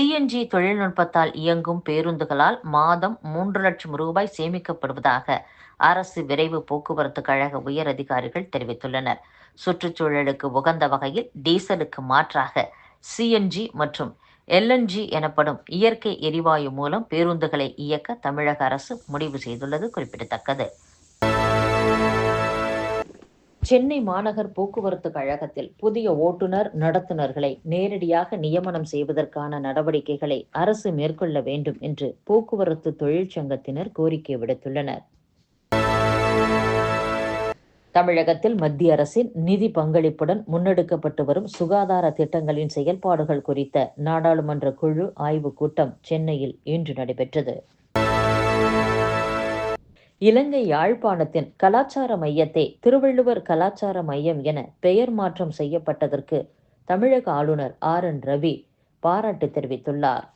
CNG தொழில்நுட்பத்தால் இயங்கும் பேருந்துகளால் மாதம் மூன்று லட்சம் ரூபாய் சேமிக்கப்படுவதாக அரசு விரைவு போக்குவரத்து கழக உயர் அதிகாரிகள் தெரிவித்துள்ளனர். சுற்றுச்சூழலுக்கு உகந்த வகையில் டீசலுக்கு மாற்றாக சிஎன்ஜி மற்றும் எல்என்ஜி எனப்படும் இயற்கை எரிவாயு மூலம் பேருந்துகளை இயக்க தமிழக அரசு முடிவு செய்துள்ளது குறிப்பிடத்தக்கது. சென்னை மாநகர் போக்குவரத்து கழகத்தில் புதிய ஓட்டுநர் நடத்துனர்களை நேரடியாக நியமனம் செய்வதற்கான நடவடிக்கைகளை அரசு மேற்கொள்ள வேண்டும் என்று போக்குவரத்து தொழிற்சங்கத்தினர் கோரிக்கை விடுத்துள்ளனர். தமிழகத்தில் மத்திய அரசின் நிதி பங்களிப்புடன் முன்னெடுக்கப்பட்டு வரும் சுகாதார திட்டங்களின் செயல்பாடுகள் குறித்த நாடாளுமன்ற குழு ஆய்வுக் கூட்டம் சென்னையில் இன்று நடைபெற்றது. இலங்கை யாழ்ப்பாணத்தின் கலாச்சார மையத்தை திருவள்ளுவர் கலாச்சார மையம் என பெயர் மாற்றம் செய்யப்பட்டதற்கு தமிழக ஆளுநர் ஆர் என் ரவி பாராட்டு தெரிவித்துள்ளார்.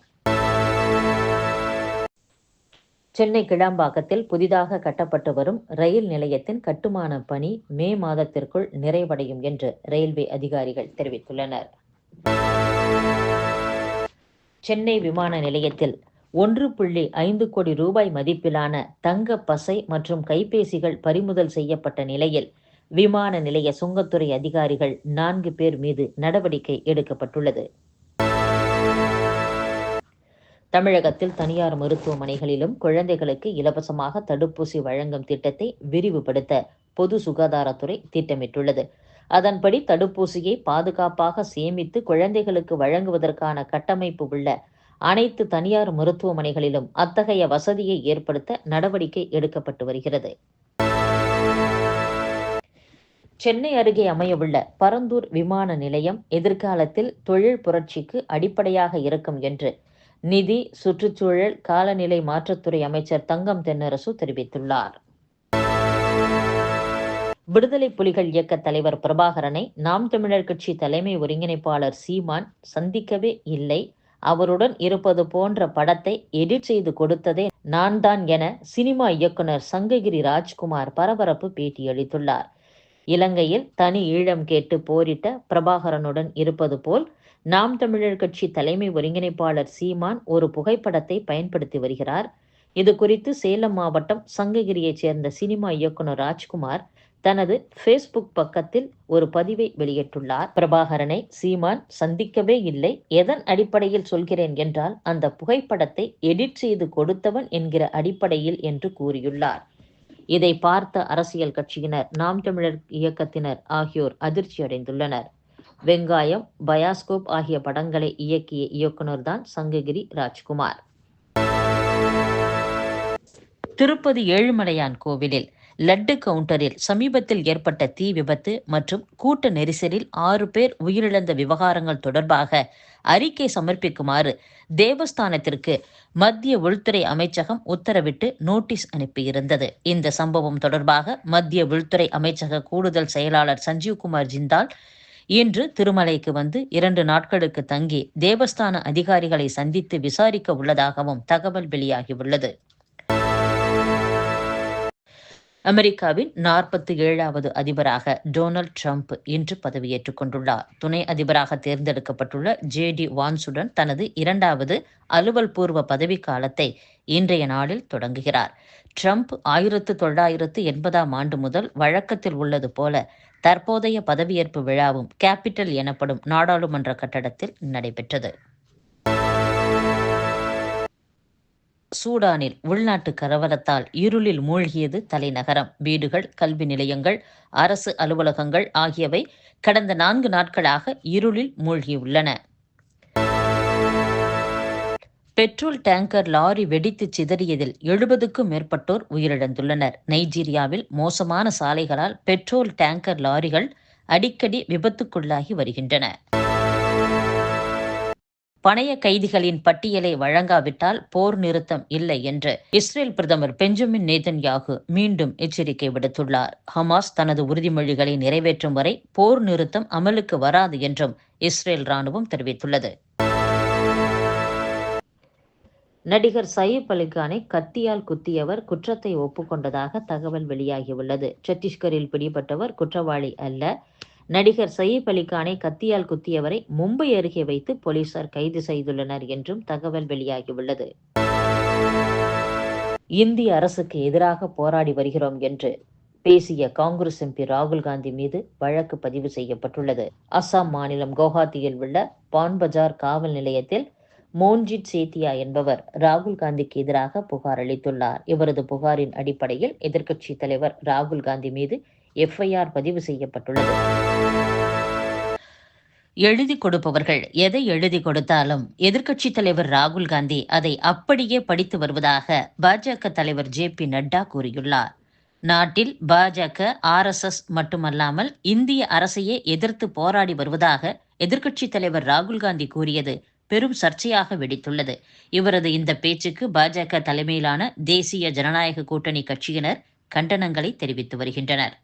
சென்னை கிளாம்பாக்கத்தில் புதிதாக கட்டப்பட்டு வரும் ரயில் நிலையத்தின் கட்டுமான பணி மே மாதத்திற்குள் நிறைவடையும் என்று ரயில்வே அதிகாரிகள் தெரிவித்துள்ளனர். சென்னை விமான நிலையத்தில் ஒன்று புள்ளி ஐந்து கோடி ரூபாய் மதிப்பிலான தங்க பசை மற்றும் கைபேசிகள் பறிமுதல் செய்யப்பட்ட நிலையில் விமான நிலைய சுங்கத்துறை அதிகாரிகள் நான்கு பேர் மீது நடவடிக்கை எடுக்கப்பட்டுள்ளது. தமிழகத்தில் தனியார் மருத்துவமனைகளிலும் குழந்தைகளுக்கு இலவசமாக தடுப்பூசி வழங்கும் திட்டத்தை விரிவுபடுத்த பொது சுகாதாரத்துறை திட்டமிட்டுள்ளது. அதன்படி தடுப்பூசியை பாதுகாப்பாக சேமித்து குழந்தைகளுக்கு வழங்குவதற்கான கட்டமைப்பு உள்ள அனைத்து தனியார் மருத்துவமனைகளிலும் அத்தகைய வசதியை ஏற்படுத்த நடவடிக்கை எடுக்கப்பட்டு வருகிறது. சென்னை அருகே அமையவுள்ள பரந்தூர் விமான நிலையம் எதிர்காலத்தில் தொழில் புரட்சிக்கு அடிப்படையாக இருக்கும் என்று நிதி சுற்றுச்சூழல் காலநிலை மாற்றத்துறை அமைச்சர் தங்கம் தென்னரசு தெரிவித்துள்ளார். விடுதலை புலிகள் இயக்க தலைவர் பிரபாகரனை நாம் தமிழர் கட்சி தலைமை ஒருங்கிணைப்பாளர் சீமான் சந்திக்கவே இல்லை. அவருடன் இருப்பது போன்ற படத்தை எடிட் செய்து கொடுத்ததே நான் தான் என சினிமா இயக்குனர் சங்ககிரி ராஜ்குமார் பரபரப்பு பேட்டியளித்துள்ளார். இலங்கையில் தனி ஈழம் கேட்டு போரிட்ட பிரபாகரனுடன் இருப்பது போல் நாம் தமிழர் கட்சி தலைமை ஒருங்கிணைப்பாளர் சீமான் ஒரு புகைப்படத்தை பயன்படுத்தி வருகிறார். இது குறித்து சேலம் மாவட்டம் சங்ககிரியைச் சேர்ந்த சினிமா இயக்குனர் ராஜ்குமார் தனது ஃபேஸ்புக் பக்கத்தில் ஒரு பதிவை வெளியிட்டுள்ளார். பிரபாகரனை சீமான் சந்திக்கவே இல்லை. எதன் அடிப்படையில் சொல்கிறேன் என்றால் அந்த புகைப்படத்தை எடிட் செய்து கொடுத்தவன் என்கிற அடிப்படையில் என்று கூறியுள்ளார். இதை பார்த்த அரசியல் கட்சியினர் நாம் தமிழர் இயக்கத்தினர் ஆகியோர் அதிர்ச்சி அடைந்துள்ளனர். வெங்காயம் பயாஸ்கோப் ஆகிய படங்களை இயக்கிய இயக்குனர் தான் சங்ககிரி ராஜ்குமார். திருப்பதி ஏழுமலையான் கோவிலில் லட்டு கவுண்டரில் சமீபத்தில் ஏற்பட்ட தீ விபத்து மற்றும் கூட்ட நெரிசலில் ஆறு பேர் உயிரிழந்த விவகாரங்கள் தொடர்பாக அறிக்கை சமர்ப்பிக்குமாறு தேவஸ்தானத்திற்கு மத்திய உள்துறை அமைச்சகம் உத்தரவிட்டு நோட்டீஸ் அனுப்பியிருந்தது. இந்த சம்பவம் தொடர்பாக மத்திய உள்துறை அமைச்சக கூடுதல் செயலாளர் சஞ்சீவ்குமார் ஜிந்தால் இன்று திருமலைக்கு வந்து இரண்டு நாட்களுக்கு தங்கி தேவஸ்தான அதிகாரிகளை சந்தித்து விசாரிக்க உள்ளதாகவும் தகவல் வெளியாகியுள்ளது. அமெரிக்காவின் நாற்பத்தி ஏழாவது அதிபராக டொனால்ட் ட்ரம்ப் இன்று பதவியேற்றுக் கொண்டுள்ளார். துணை அதிபராக தேர்ந்தெடுக்கப்பட்டுள்ள ஜே டி வான்சுடன் தனது இரண்டாவது அலுவல் பூர்வ பதவிக்காலத்தை இன்றைய நாளில் தொடங்குகிறார். ட்ரம்ப் ஆயிரத்து தொள்ளாயிரத்து எண்பதாம் ஆண்டு முதல் வழக்கத்தில் உள்ளது போல தற்போதைய பதவியேற்பு விழாவும் கேபிட்டல் எனப்படும் நாடாளுமன்ற கட்டடத்தில் நடைபெற்றது. சூடானில் உள்நாட்டு கலவரத்தால் இருளில் மூழ்கியது தலைநகரம். வீடுகள் கல்வி நிலையங்கள் அரசு அலுவலகங்கள் ஆகியவை கடந்த நான்கு நாட்களாக இருளில் மூழ்கியுள்ளன. பெட்ரோல் டேங்கர் லாரி வெடித்து சிதறியதில் எழுபதுக்கும் மேற்பட்டோர் உயிரிழந்துள்ளனர். நைஜீரியாவில் மோசமான சாலைகளால் பெட்ரோல் டேங்கர் லாரிகள் அடிக்கடி விபத்துக்குள்ளாகி வருகின்றன. பணைய கைதிகளின் பட்டியலை வழங்காவிட்டால் போர் நிறுத்தம் இல்லை என்று இஸ்ரேல் பிரதமர் பெஞ்சமின் நேதன்யாகு மீண்டும் எச்சரிக்கை விடுத்துள்ளார். ஹமாஸ் தனது உறுதிமொழிகளை நிறைவேற்றும் வரை போர் நிறுத்தம் அமலுக்கு வராது என்றும் இஸ்ரேல் ராணுவம் தெரிவித்துள்ளது. நடிகர் சயீப் அலிகானை கத்தியால் குத்தியவர் குற்றத்தை ஒப்புக்கொண்டதாக தகவல் வெளியாகியுள்ளது. சத்தீஸ்கரில் பிடிபட்டவர் குற்றவாளி அல்ல. நடிகர் சயீப் அலிகானை கத்தியால் குத்தியவரை மும்பை அருகே வைத்து போலீசார் கைது செய்துள்ளனர் என்றும் தகவல் வெளியாகியுள்ளது. இந்திய அரசுக்கு எதிராக போராடி வருகிறோம் என்று பேசிய காங்கிரஸ் எம்பி ராகுல் காந்தி மீது வழக்கு பதிவு செய்யப்பட்டுள்ளது. அசாம் மாநிலம் குவஹாத்தியில் உள்ள பான்பஜார் காவல் நிலையத்தில் மோன்ஜித் சேத்தியா என்பவர் ராகுல் காந்திக்கு எதிராக புகார் அளித்துள்ளார். இவரது புகாரின் அடிப்படையில் எதிர்க்கட்சி தலைவர் ராகுல் காந்தி மீது எஃப்ஐஆர் பதிவு செய்யப்பட்டுள்ளது. எழுதி கொடுப்பவர்கள் எதை எழுதி கொடுத்தாலும் எதிர்க்கட்சி தலைவர் ராகுல் காந்தி அதை அப்படியே படித்து வருவதாக பாஜக தலைவர் ஜே பி நட்டா கூறியுள்ளார். நாட்டில் பாஜக ஆர்எஸ்எஸ் மட்டுமல்லாமல் இந்திய அரசையே எதிர்த்து போராடி வருவதாக எதிர்க்கட்சி தலைவர் ராகுல் காந்தி கூறியது பெரும் சர்ச்சையாக வெடித்துள்ளது. இவரது இந்த பேச்சுக்கு பாஜக தலைமையிலான தேசிய ஜனநாயக கூட்டணி கட்சியினர் கண்டனங்களை தெரிவித்து வருகின்றனர்.